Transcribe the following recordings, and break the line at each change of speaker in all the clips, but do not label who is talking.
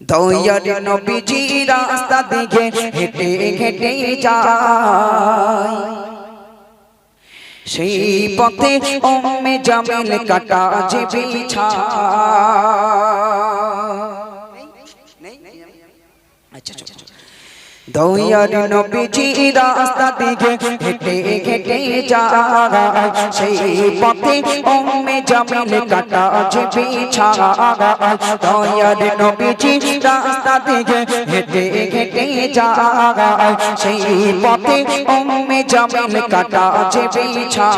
দয়ার নবীজি রাস্তা দিকে হেঁটে হেঁটে যায়। সেই পথে ওমে জামেল কাটা যে বিছা আচ্ছা চলো, চলো। দয়ার নবীজি রাস্তা দিকে হেঁটে হেঁটে যায়। সেই পথে ওমে জামিল কাটা যে বিছা দয়ার নবীজি রাস্তা দিকে হেঁটে হেঁটে যায়। সেই পথে ওমে জামিল কাটা যে বিছা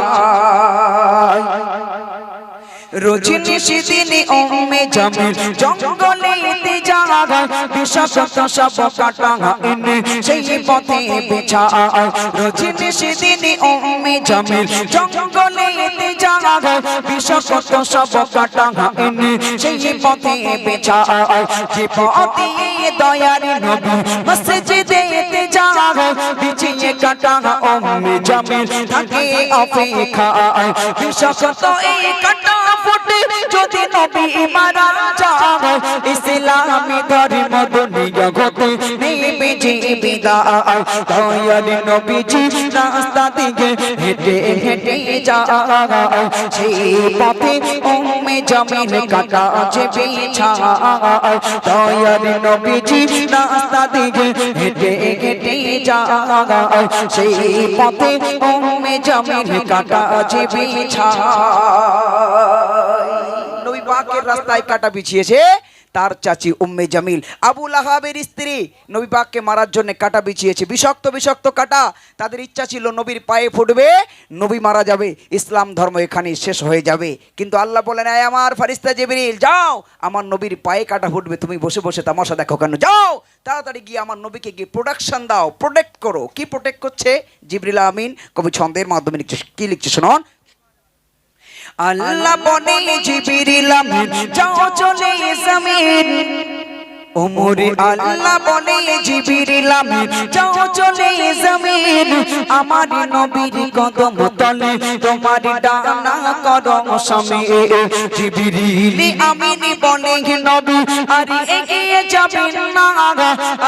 রোজিনি সিদিনি ওমে জামিল জঙ্গলেতে জাগায় বিষাক্ত সব কাটা এনে সেই পথে বিছায়। রোজিনি সিদিনি ওমে জামিল জঙ্গলেতে জাগায় বিষাক্ত সব কাটা এনে এই কাটা ফুটে যদি নবী মারা যায় ইসলামী ধর্ম দুনিয়া গতে নেবে যে বিদায় দয়াল নবীজি রাস্তা দিকে হেঁটে হেঁটে যায় সেই পথে উম্মে জামিল কাটা যে বিছায় দয়াল নবীজি রাস্তা দিকে হেঁটে হেঁটে যায় সেই পথে উম্মে জামিল কাটা যে নবী পাকের রাস্তায় কাটা বিছিয়েছে। তার চাচি উম্মে জামিল। আবু লাহাবের স্ত্রী নবী পাককে মারার জন্য কাটা বিছিয়েছে। বিষাক্ত বিষাক্ত কাটা। তাদের ইচ্ছা ছিল নবীর পায়ে ফুটবে। নবী মারা যাবে। ইসলাম ধর্ম এখানে শেষ হয়ে যাবে। কিন্তু আল্লাহ বলেন আয় আমার ফারিস্তা জিবরিল, যাও। আমার নবীর পায়ে কাটা ফুটবে। তুমি বসে বসে তামাশা দেখো কেন? যাও। তাড়াতাড়ি গিয়ে আমার নবীকে গিয়ে প্রোডাকশন দাও। প্রোটেক্ট করো। কি প্রোটেক্ট করছে? জিবরিল আমিন। কবি ছন্দের মাধ্যমে লিখছে, কি লিখছে শুনুন? আল্লাহ বনে জিবিরিল আমিন যাও চলে জমিন। ওমরে আল্লাহ বনে জিবিরিল আমিন যাও চলে জমিন। আমার নবীর কদম তলে তোমার ডানা কদম সমে জিবিরিল আমিন বনে নবী, আরে এগিয়ে যাবেন না।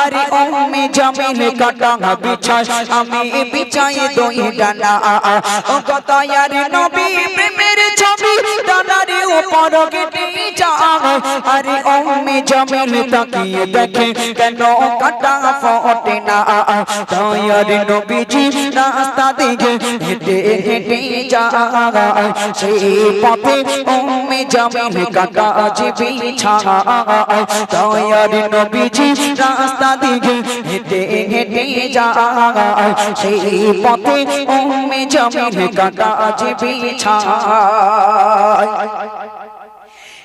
আরে ওমে জামিন কাটা বিছায়, আমি বিছাই দই ডানা। ও কত আর নবী প্রেমের ছবি ডানারে উপর কেটে যায় আরে ওমে জামিন তাকিয়ে দেখে কেন কাটা ফটে না দয়ার নবীজি রাস্তা দিকে হেঁটে হেঁটে যায় সেই পথে ওমে জামিন কাটা যে বিছায় দয়ার নবীজি রাস্তা দিকে হেঁটে হেঁটে যায় সেই পথে ওমে জামিন কাটা যে বিছায়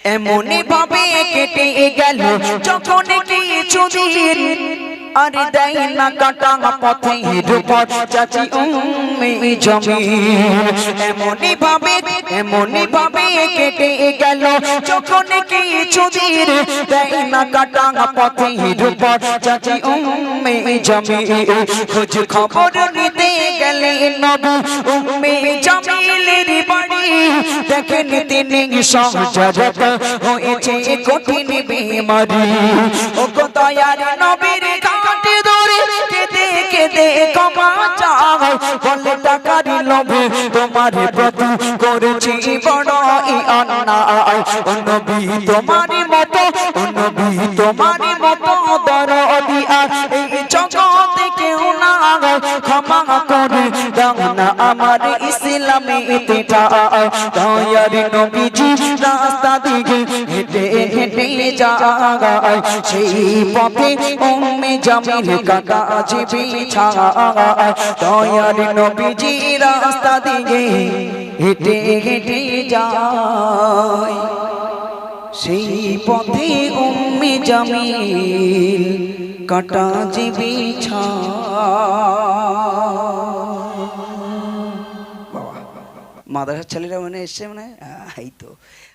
এমনি ভাবে কেটে গেল যখন কিছুদিন আরে দেয় না কাটা পথে উপর চাচি উম্মে জমিন এমনি ভাবে এমনি ভাবে কেটে গেল যখন কিছুদিন দেয় না কাটা পথে উপর চাচি উম্মে জমিন খোঁজ খবর নিতে গেলে নবী উম্মে জমিলের দেখেন তিনি সহজরত হয়েছে কঠিন বিমারি। ও দয়ার নবীর কাটে ধরে কেঁদে কেঁদে কমা চাও বলে টাকার লোভে তোমার প্রতি করেছি বড় ও নবী তোমার মতো নবী তোমার মতো না না আমার ইসলামে দয়ার নবীজি রাস্তা দিকে হেঁটে হেঁটে যায়, সেই পথে উম্মে জামিল কাকা যে বিছায়। দয়ার নবীজি রাস্তা দিকে হেঁটে হেঁটে যায়। সেই পথে উম্মে জামিল কাটা যে বিছায় মাদ্রাসার ছেলেরা মানে এসছে মানে এই তো।